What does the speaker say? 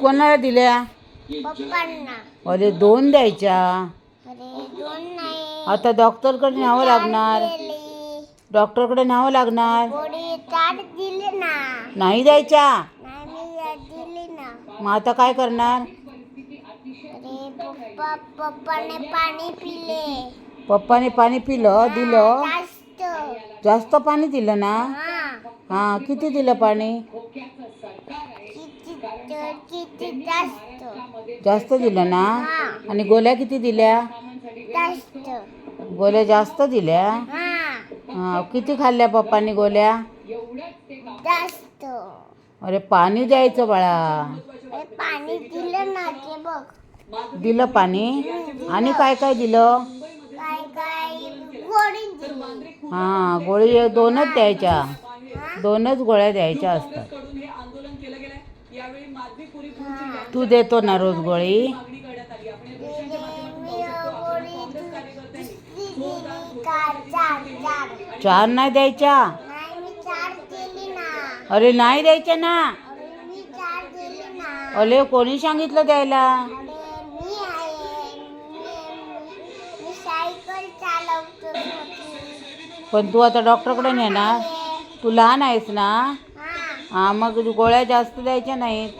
कोणाला दिल्या? पप्पांना. अरे दोन द्यायच्या. अरे दोन नाही. आता डॉक्टरकडे न्यावं लागणार. डॉक्टरकडे न्यावं लागणार. गोडी चार दिली ना. नाही द्यायच्या. मग आता काय करणार? अरे पप्पा पप्पाने पाणी पिले. पप्पाने पाणी पिलं दिलं. जास्त. जास्त पाणी दिलं ना? हा किती दिलं पाणी? जास्त जास्त दिलं ना? आणि गोळ्या किती दिल्या? गोळ्या जास्त दिल्या? हा किती खाल्ल्या पप्पानी जास्त अरे पाणी द्यायचं बाळा. अरे पाणी? दिलं ना ते बघ दिलं? पाणी आणि काय? काय दिलं. हां गोळी दोनच द्यायच्या. दोनच गोळ्या द्यायच्या असतात. हा तू देतो ना रोज गोळी. चार नाही द्यायच्या? नाही मी चार दिली ना. अरे नाही द्यायच्या ना? अरे मी चार दिली ना. अरे कोणी सांगितलं द्यायला? अरे मी आहे. मी मी सायकल चालवतो होती. पण तू आता डॉक्टरकडे नेणार? तू लहान आहेस ना? हां मग गोळ्या जास्त द्यायच्या नाहीत.